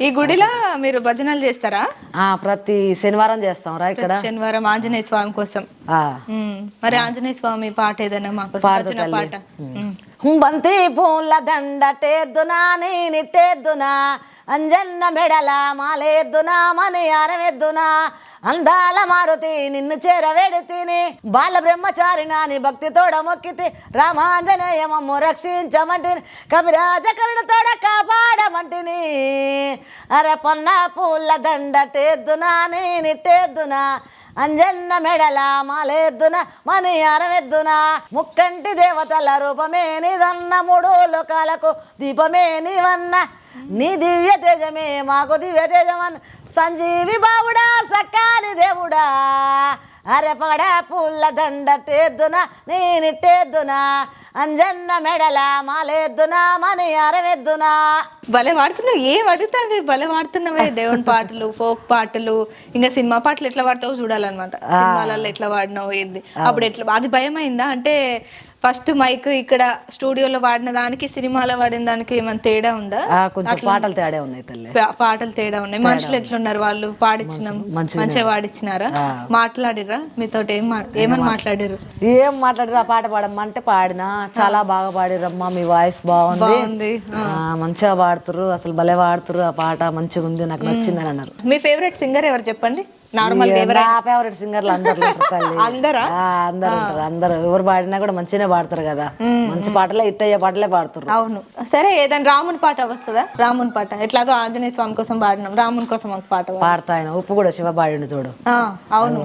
ఈ గుడిలో మీరు భజనలు చేస్తారా? ఆ, ప్రతి శనివారం చేస్తాం రా ఇక్కడ. శనివారం ఆంజనేయ స్వామి కోసం. మరి ఆంజనేయ స్వామి పాట ఏదైనా మాకు భజన. పాట. బంతి పూల దండటేద్దునా నేనిట్టేద్దునా అంజన్న మెడల మాలేద్దునా మని అరవెద్దునా? అందాల మారుతి నిన్ను చేరవేడితిని. బాల బ్రహ్మచారి నాని భక్తి తోడ మొక్కితి రామాంజనేయమమ్ము రక్షించమంటిని. కవిరాజ కరుణతోడ కాపాడమంటిని. అరే పొన్న పూల దండటేద్దునా నేనిట్టేద్దునా అంజన్న మెడల మాలేద్దున మని అరవెద్దున? ముక్కంటి దేవతల రూపమే నిదన్న మూడు లోకాలకు దీపమే నీవన్న. నీ దివ్య తేజమే మాకు దివ్య తేజమన్న సంజీవి బావుడా సక్కాని దేవుడా. అరెపగడ పూల దండ టేద్దున నేనిట్టేద్దునా అంజన్న మెడల మాలేద్దునా మని అరవెద్దునా. భలే వాడుతున్నావు ఏం అడుగుతావి? భలే వాడుతున్నావే దేవుని పాటలు ఫోక్ పాటలు. ఇంకా సినిమా పాటలు ఎట్లా పాడతావు చూడాలన్నమాట. సినిమాలలో ఎట్లా వాడినావు ఏంది. అప్పుడు ఎట్లా అది భయం అయిందా అంటే ఫస్ట్ మైక్ ఇక్కడ స్టూడియోలో వాడిన దానికి సినిమాలో వాడిన దానికి ఏమైనా తేడా ఉందా? కొంచెం పాటలు తేడా ఉన్నాయి తల్లి. పాటలు తేడా ఉన్నాయి. మనుషులు ఎట్లున్నారు వాళ్ళు? పాడించినాం మంచిగా పాడించినారా మాట్లాడిరా మీతో ఏం ఏమని మాట్లాడారు ఏం మాట్లాడిరు ఆ పాట పాడమ్మంటే పాడినా. చాలా బాగా పాడిరమ్మా మీ వాయిస్ బాగుంది. మంచిగా పాడుతురు అసలు భలే పాడుతురు ఆ పాట మంచిగా ఉంది నాకు నచ్చిందని అన్నారు. మీ ఫేవరెట్ సింగర్ ఎవరు చెప్పండి? నార్మల్ ఫేవరెట్ సింగర్లు అందరు. అందరా అందరు ఉంటారు అందరు. ఎవరు పాడినా కూడా మంచిగానే పాడతారు కదా. మంచి పాటలే ఇట్ అయ్యే పాటలే పాడుతారు అవును. సరే ఏదైనా రాముని పాట వస్తుందా? రాముని పాట. ఎట్లాగో ఆంజనేయ స్వామి కోసం పాడినాం. రాముని కోసం ఒక పాట పాడు. పాడతా ఆయన. ఉప్పు కూడా శివ పాడిండు చూడు అవును.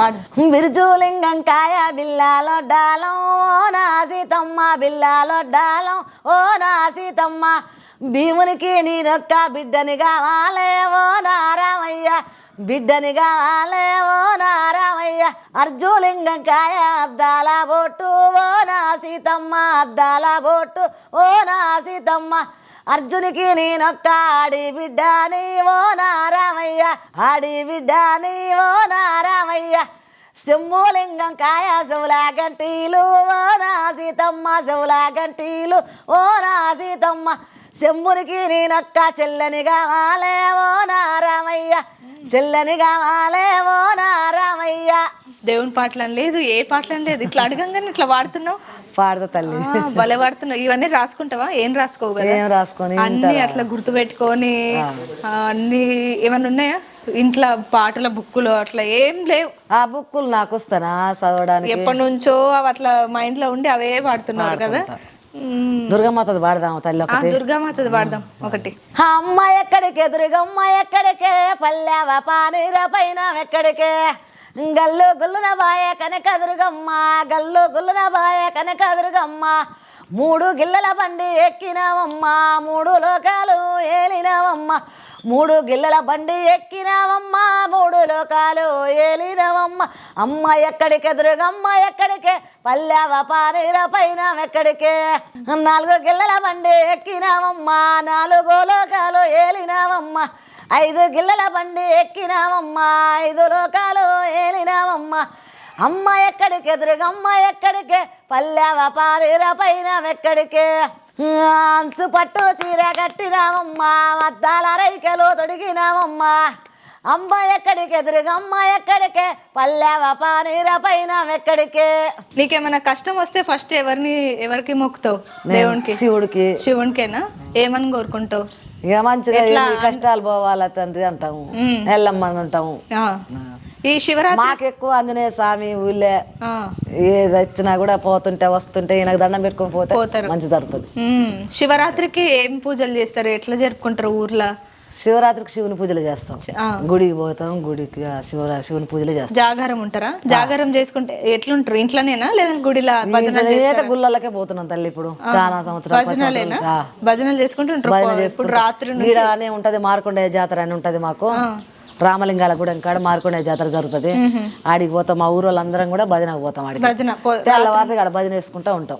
పాడు. బిరుజులింగం కాయ బిల్లాలొడ్డాలం ఓ నా సీతమ్మ బిల్లాలొడ్డాలం ఓ నా సీతమ్మ భీమునికి నేనొక్క బిడ్డని కావాలే ఓ నా రామయ్య బిడ్డని కావాలే ఓ నా రామయ్య అర్జులింగం కాయ అద్దాల బొట్టు ఓ నా సీతమ్మ అద్దాల బొట్టు ఓ నా సీతమ్మ. అర్జునికి నేనొక్క ఆడి బిడ్డని ఓ నా రామయ్య ఆడి బిడ్డని ఓ నా రామయ్య శంభులింగం కాయ శివులా గంటీలు ఓ నా సీతమ్మ శివులా గంటీలు ఓ నా సీతమ్మ. శంభునికి నేనొక్క చెల్లని కావాలే ఓ నా రామయ్య చెల్లని కావాలే ఓ నా రామయ్య దేవుని పాటలని లేదు ఏ పాటలని లేదు. ఇట్లా అడగంగానే ఇట్లా వాడుతున్నావు పాడతా తల్లి. భలే వాడుతున్నావు ఇవన్నీ రాసుకుంటావా? ఏం రాసుకోవు కదా? ఏం రాసుకొని అన్ని అట్లా గుర్తు పెట్టుకొని అన్ని ఏమన్నా ఉన్నాయా? ఇంట్లో పాటల బుక్కులు అట్లా ఏం లేవు. ఆ బుక్కులు నాకు వస్తానా చదవడానికి? ఎప్పటి నుంచో అవి అట్లా మైండ్లో ఉండి అవే పాడుతున్నారు కదా? ఉమ్. దుర్గమ్మతది పాడదాము తల్లి ఒకటి. దుర్గామాతది పాడదాం ఒకటి. అమ్మ ఎక్కడికే దుర్గమ్మ ఎక్కడికే? పల్లెవ పానీర పైన ఎక్కడికే? గల్లు గుల్లున బాయ కనక దుర్గమ్మ గల్లు గుల్లున బాయ కనక దుర్గమ్మ. మూడు గిల్లల బండి ఎక్కినావమ్మ మూడు లోకాలు ఏలినావమ్మ. మూడు గిల్లల బండి ఎక్కినావమ్మ మూడు లోకాలు ఏలినవమ్మ. అమ్మ ఎక్కడికే దుర్గమ్మ ఎక్కడికే? పల్లెవ పానీర పైన ఎక్కడికే? నాలుగు గిల్లల బండి ఎక్కినావమ్మ నాలుగు లోకాలు ఏలినావమ్మ. ఐదు గిల్లల బండి ఎక్కినావమ్మ ఐదు లోకాలు ఏలినావమ్మ. అమ్మ ఎక్కడికే దుర్గమ్మ ఎక్కడికే? పల్లెవ పానీర పైన ఎక్కడికే? అంచు పట్టు చీర కట్టినావమ్మ అద్దాల రైకలు తొడిగినావమ్మ. అమ్మ ఎక్కడికి ఎదురుగమ్మ ఎక్కడికే? పల్లెవ పానీర పైన ఎక్కడికే? నీకేమైనా కష్టం వస్తే ఫస్ట్ ఎవరిని ఎవరికి మొక్కుతావు? దేవునికి? శివుడికి. శివునికేనా? ఏమని కోరుకుంటావు? ఇక మంచిగా కష్టాలు పోవాలా తండ్రి అంటాము. ఎల్లమ్మని అంటాము. ఈ శివరాత్రి? మాకు ఎక్కువ ఆంజనేయ స్వామి ఊళ్ళే. ఏది వచ్చినా కూడా పోతుంటే వస్తుంటే ఈయనకు దండం పెట్టుకొని పోతే పోతారు. మంచి జరుగుతుంది. శివరాత్రికి ఏం పూజలు చేస్తారు? ఎట్లా జరుపుకుంటారు ఊర్లో? శివరాత్రికి శివుని పూజలు చేస్తాం. గుడికి పోతాం గుడికి శివరా శివుని పూజలు చేస్తాం. జాగారం ఉంటారా? జాగారం చేసుకుంటే ఎట్లుంటారు? ఇంట్లోనేనా? లేదంటే గుడిలా గుళ్ళకే పోతున్నాం తల్లి ఇప్పుడు. చాలా సంవత్సరాలు భజనలేనా. భజనలు చేసుకుంటాం. రాత్రి ఉంటది మార్కొండయ్య జాతర అని ఉంటది మాకు. రామలింగాల గుడి కాడ మార్కొండయ్య జాతర జరుగుతుంది. ఆడికి పోతాం మా ఊరు వాళ్ళందరం కూడా భజనకు పోతాం ఆడికి. తెల్లవారు భజన వేసుకుంటా ఉంటాం.